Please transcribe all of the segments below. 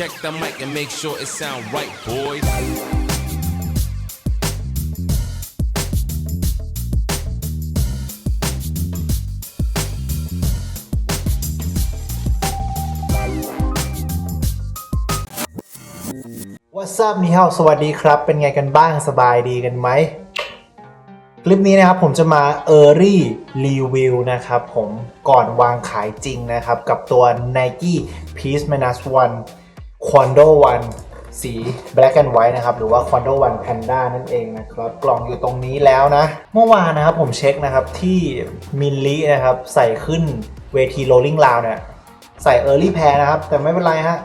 check the mic and make sure it sound right, boys. ว่าทราบนี่ฮาสวัสดีครับ เป็นไงกันบ้างสบายดีกันไหม คลิปนี้นะครับผมจะมา Early Review นะครับผมก่อนวางขายจริงนะครับ กับตัว Nike Peace Minus One Quando One สี Black and White นะครับ หรือว่า Quando One Panda นั่นเองนะครับ กล่องอยู่ตรงนี้แล้วนะ เมื่อวานนะครับผมเช็คนะครับที่มิลลินะครับ ใส่ขึ้นเวที Rolling Round เนี่ย ใส่ Early Pair นะครับ แต่ไม่เป็นไรฮะ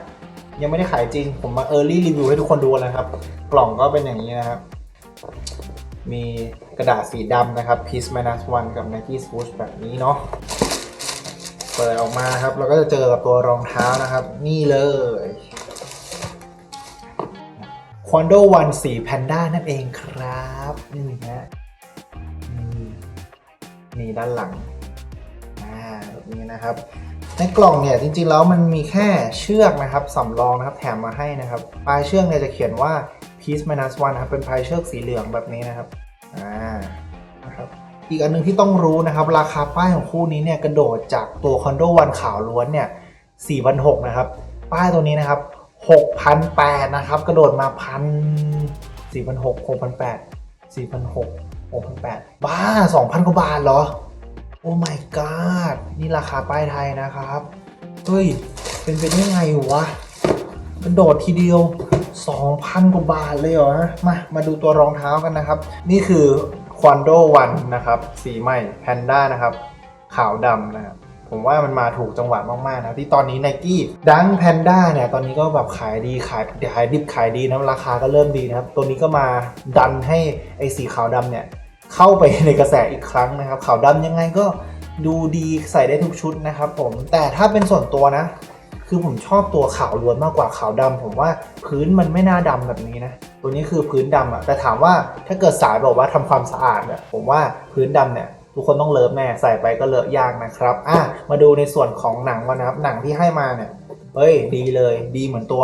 ยังไม่ได้ขายจริง ผมมา Early Review ให้ทุกคนดูแล้วนะครับ กล่องก็เป็นอย่างนี้นะครับ มีกระดาษสีดำนะครับ Peace Minus One กับ Nike Swoosh แบบนี้เนาะเปิดออกมาครับ เราก็จะเจอกับตัวรองเท้านะครับ นี่เลย Quando One สีแพนด้านั่นเองครับนี่ฮะนี่ด้านหลังอ่าแบบนี้นะครับ ในกล่องเนี่ยจริงๆแล้วมันมีแค่เชือกนะครับสำรองนะครับแถมมาให้นะครับปลายเชือกเนี่ยจะเขียนว่า piece minus one นะครับเป็นปลายเชือกสีเหลืองแบบนี้นะครับอ่านะครับอีกอันหนึงที่ต้องรู้นะครับราคาป้ายของคู่นี้เนี่ยกระโดดจากตัวคอนโดวันขาวล้วนเนี่ย4,600นะครับป้ายตัวนี้นะครับ 6,800 นะครับ กระโดดมาพัน4,600 6,800 4,600 6,800 บ้า 2,000 กว่าบาทเหรอ โอ้ my god นี่ราคาป้ายไทยนะครับ เฮ้ย เป็นไปได้ไงวะกระโดดทีเดียว 2,000 กว่าบาทเลยเหรอ มา มาดูตัวรองเท้ากันนะครับ นี่คือ Quando One นะครับ สีใหม่แพนด้านะครับ ขาวดำนะครับ ผมว่ามันมาถูกจังหวะมากๆนะที่ตอนนี้ Nike ดังแพนด้าเนี่ยตอนนี้ก็แบบขายดีขายขายดิบขายดีนะราคาก็เริ่มดีนะครับ ตัวนี้ก็มาดันให้ไอ้สีขาวดำเนี่ยเข้าไปในกระแสอีกครั้งนะครับ ขาวดำยังไงก็ดูดีใส่ได้ทุกชุดนะครับผมแต่ถ้าเป็นส่วนตัวนะ คือผมชอบตัวขาวล้วนมากกว่าขาวดำผมว่าพื้นมันไม่น่าดำแบบนี้นะ ตัวนี้คือพื้นดำอะแต่ถามว่าถ้าเกิดสายบอกว่าทำความสะอาดเนี่ยผมว่าพื้นดำเนี่ย ทุกคนต้องเลิฟแน่ใส่ไปก็เลอะยากนะครับอะมาดูในส่วนของหนังก่อนนะครับ หนังที่ให้มาเนี่ยเฮ้ย ดีเลย ดีเหมือนตัว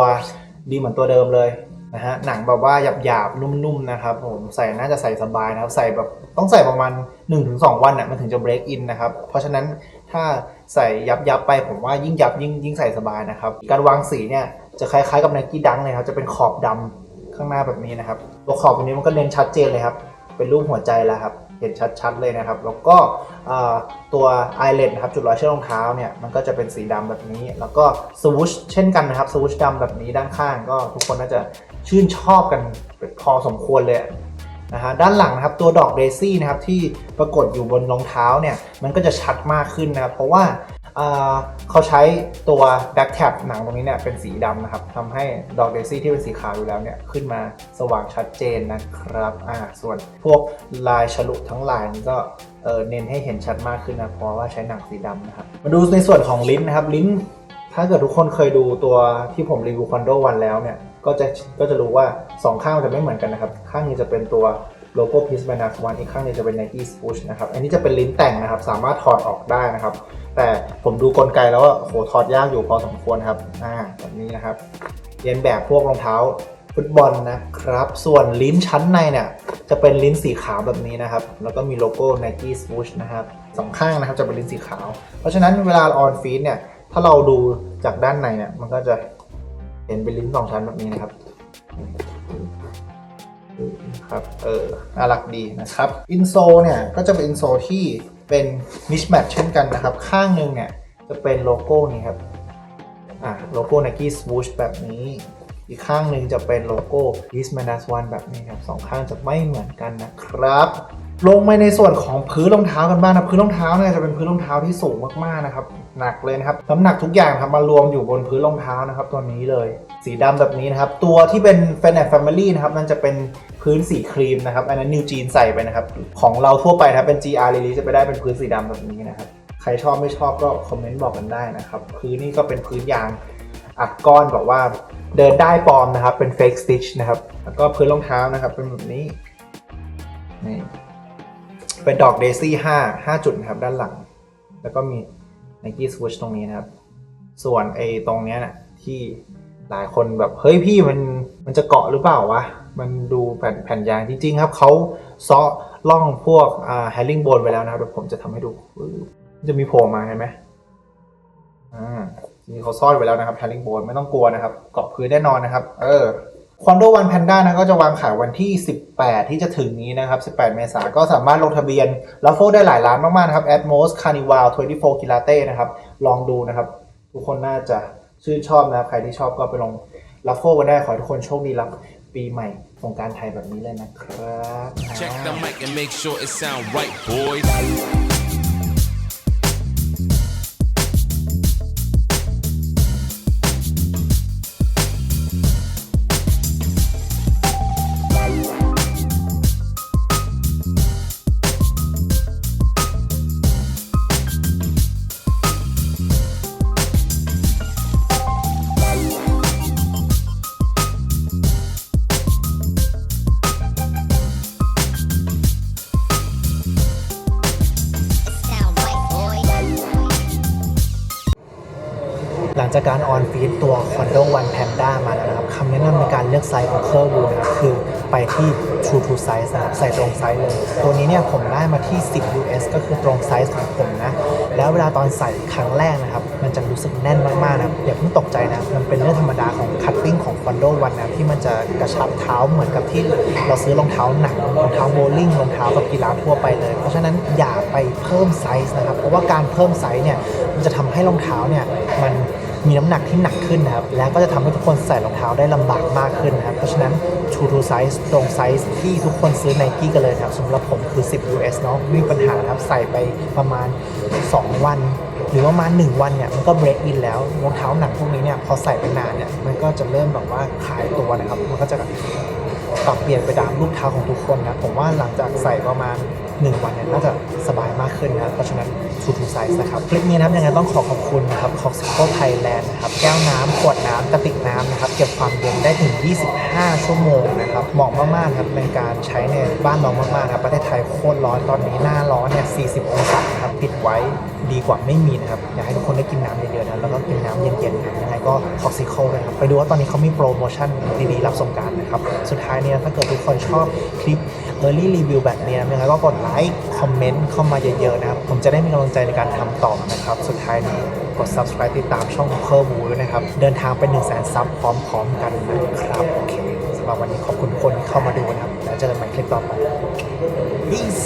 ดีเหมือนตัวเดิมเลยนะฮะหนังแบบว่าหยาบๆนุ่มๆนะครับผมใส่น่าจะใส่สบายนะครับ ใส่แบบต้องใส่ประมาณ 1-2 วันน่ะมันถึงจะ break in นะครับ เพราะฉะนั้นถ้าใส่ยับๆไปผมว่ายิ่งยับยิ่งยิ่งใส่สบายนะครับ การวางสีเนี่ยจะคล้ายๆกับ Nike Dunk เลยครับจะเป็นขอบดำข้างหน้าแบบนี้นะครับตัวขอบตรงนี้มันก็เน้นชัดเจนเลยครับ เป็นรูปหัวใจแล้วครับ เห็นชัดๆเลยนะครับ แล้วก็ตัวไอเลนนะครับจุดรอยเชือกรองเท้าเนี่ยมันก็จะเป็นสีดำแบบนี้ แล้วก็สวูชเช่นกันนะครับสวูชดำแบบนี้ด้านข้างก็ทุกคนน่าจะชื่นชอบกันพอสมควรเลยนะฮะด้านหลังนะครับตัวดอกเดซี่นะครับที่ปรากฏอยู่บนรองเท้าเนี่ยมันก็จะชัดมากขึ้นนะครับเพราะว่า เขาใช้ตัวแบ็กแท็บหนังตรงนี้เนี่ยเป็นสีดำนะครับทำให้ดอกเดซี่ที่เป็นสีขาวอยู่แล้วเนี่ยขึ้นมาสว่างชัดเจนนะครับอ่าส่วนพวกลายฉลุทั้งลายก็เออเน้นให้เห็นชัดมากขึ้นนะเพราะว่าใช้หนังสีดำนะครับ มาดูในส่วนของลิ้นนะครับ ลิ้น ถ้าเกิดทุกคนเคยดูตัวที่ผมรีวิวคอนโดวันแล้วเนี่ยก็จะก็จะรู้ว่า 2 ข้างมันจะไม่เหมือนกันนะครับ ข้างนึงจะเป็นตัว โลโก้ Peace by Nike One อีกข้างนึงจะเป็น Nike Swoosh นะครับ อันนี้จะเป็นลิ้นแต่งนะครับ สามารถถอดออกได้นะครับ แต่ผมดูกลไกแล้วว่าโหถอดยากอยู่พอสมควรครับ อ่าแบบนี้นะครับ เรียนแบบพวกรองเท้าฟุตบอลนะครับ ส่วนลิ้นชั้นในเนี่ย จะเป็นลิ้นสีขาวแบบนี้นะครับ แล้วก็มีโลโก้ Nike Swoosh นะครับสองข้างนะครับจะเป็นลิ้นสีขาว เพราะฉะนั้นเวลาออนฟีดเนี่ย ถ้าเราดูจากด้านในเนี่ย มันก็จะเห็นเป็นลิ้นสองชั้นแบบนี้นะครับ ครับเออน่ารักดีนะครับอินโซเนี่ยก็จะเป็นอินโซที่เป็นมิชแมทเช่นกันนะครับ ข้างหนึ่งเนี่ยจะเป็นโลโก้นี่ครับอะโลโก้ Nike Swoosh แบบนี้ อีกข้างหนึ่งจะเป็นโลโก้ East Minus One แบบนี้ครับสองข้างจะไม่เหมือนกันนะครับ ลงมาในส่วนของพื้นรองเท้ากันบ้างนะพื้นรองเท้าเนี่ยจะเป็นพื้นรองเท้าที่สูงมากๆนะครับหนักเลยนะครับน้ำหนักทุกอย่างครับมารวมอยู่บนพื้นรองเท้านะครับตัวนี้เลย สีดำแบบนี้นะครับ ตัวที่เป็น f a n a t Family นะครับนั่นจะเป็นพื้นสีครีมนะครับอันนั้นนิวจีนใส่ไปนะครับ ของเราทั่วไปนะครับเป็น GR release จะไปได้เป็นพื้นสีดำแบบนี้นะครับใครชอบไม่ชอบก็คอมเมนต์บอกกันได้นะครับพื้นนี่ก็เป็นพื้นยางอัดก้อนแบบว่าเดินได้ปลอมนะครับเป็น fake stitch นะครับแล้วก็พื้นรองเท้านะครับเป็นแบบนี้นี่ เป็นดอกเดซี่5 5จุดนะครับด้านหลัง แล้วก็มี Nike Swoosh ตรงนี้นะครับ ส่วนไอ้ตรงเนี้ยนะที่หลายคนแบบ เฮ้ยพี่มันมันจะเกาะหรือเปล่าวะ มันดูแผ่นแผ่นยางจริง ๆ ครับเขาเซาะล่องพวกอ่าแฮร์ริงโบนไปแล้วนะครับเดี๋ยวผมจะทำให้ดู จะมีโผล่มาเห็นไหมอ่านี่เขาซ่อนไว้แล้วนะครับแฮร์ริงโบนไม่ต้องกลัวนะครับเกาะพื้นแน่นอนนะครับ เออ คอนโดวันแพนด้านะก็จะวางขายวันที่ 18 ที่จะถึงนี้นะครับ 18 เมษายนก็สามารถลงทะเบียนรับโฟได้หลายร้านมากๆนะครับ Atmos Carnival 24 g i l a t e นะครับ ลองดูนะครับ ทุกคนน่าจะชื่นชอบนะครับ ใครที่ชอบก็ไปลองรับโฟกันได้ขอให้ทุกคนโชคดีรับปีใหม่สงการไทยแบบนี้เลยนะครับ จากการออนฟีดตัวคอนโดวันแพนด้ามาแล้วนะครับคำแนะนำในการเลือกไซส์ของเคอร์บูนะครับคือไปที่ True to Size นะครับใส่ตรงไซส์เลย ตัวนี้เนี่ยผมได้มาที่ 10 US ก็คือตรงไซส์ของผมนะแล้วเวลาตอนใส่ครั้งแรกนะครับ มันจะรู้สึกแน่นมากๆนะอย่าเพิ่งตกใจนะ มันเป็นเรื่องธรรมดาของคัตติ้งของ Condo One นะที่มันจะกระชับเท้าเหมือนกับที่เราซื้อรองเท้าหนังรองเท้าโบว์ลิ่งรองเท้าแบบกีฬาทั่วไปเลย เพราะฉะนั้นอย่าไปเพิ่มไซส์นะครับ เพราะว่าการเพิ่มไซส์เนี่ยมันจะทำให้รองเท้าเนี่ยมันมีน้ำหนักที่หนักขึ้นนะครับ และก็จะทำให้ทุกคนใส่รองเท้าได้ลำบากมากขึ้นนะครับ เพราะฉะนั้น True to Size ตรงไซส์ที่ทุกคนซื้อ n นกี้กันเลยนะครับสำหรับผมคือ 10 US เนาะไม่มีปัญหาครับ ใส่ไปประมาณ 2วัน หรือว่ามา1วันเนี่ยมันก็ break in แล้วรองเท้าหนักพวกนี้เนี่ยพอใส่ไปนานเนี่ยมันก็จะเริ่มแบบว่าคลายตัวนะครับมันก็จะปรับเปลี่ยนไปตามรูปเท้าของทุกคนนะผมว่าหลังจากใส่ประมาณ 1 วันเนี่ยน่าจะสบายมากขึ้นนะเพราะฉะนั้น True to Size นะครับคลิปนี้นะครับยังไงต้องขอขอบคุณนะครับ Coxico Thailand นะครับแก้วน้ำขวดน้ำกระติกน้ำนะครับเก็บความเย็นได้ถึง 25 ชั่วโมงนะครับเหมาะมากๆครับในการใช้ในบ้านเรามากๆนะครับประเทศไทยโคตรร้อนตอนนี้หน้าร้อนเนี่ย 40 องศานะครับปิดไว้ ดีกว่าไม่มีนะครับ อยากให้ทุกคนได้กินน้ำเยอะๆนะแล้วก็กินน้ำเย็นๆนะยังไงก็ Coxico นะครับ ไปดูว่าตอนนี้เขามีโปรโมชั่นดีๆ รับสงการนะครับ สุดท้ายเนี่ยถ้าเกิดทุกคนชอบคลิป Early Review แบบนี้นะครับก็กดไลค์คอมเมนต์เข้ามาเยอะๆนะครับ ผมจะได้มีกำลังใจในการทำต่อนะครับ สุดท้ายนี้กด subscribe ติดตามช่องเคอร์บูด้วยนะครับ เดินทางไป1 0 0 0 0แสนซับพร้อมๆกันนะครับโอเคสำหรับวันนี้ขอบคุณคนที่เข้ามาดูนะครับแล้วเจอกันใหม่คลิปต่อไป peace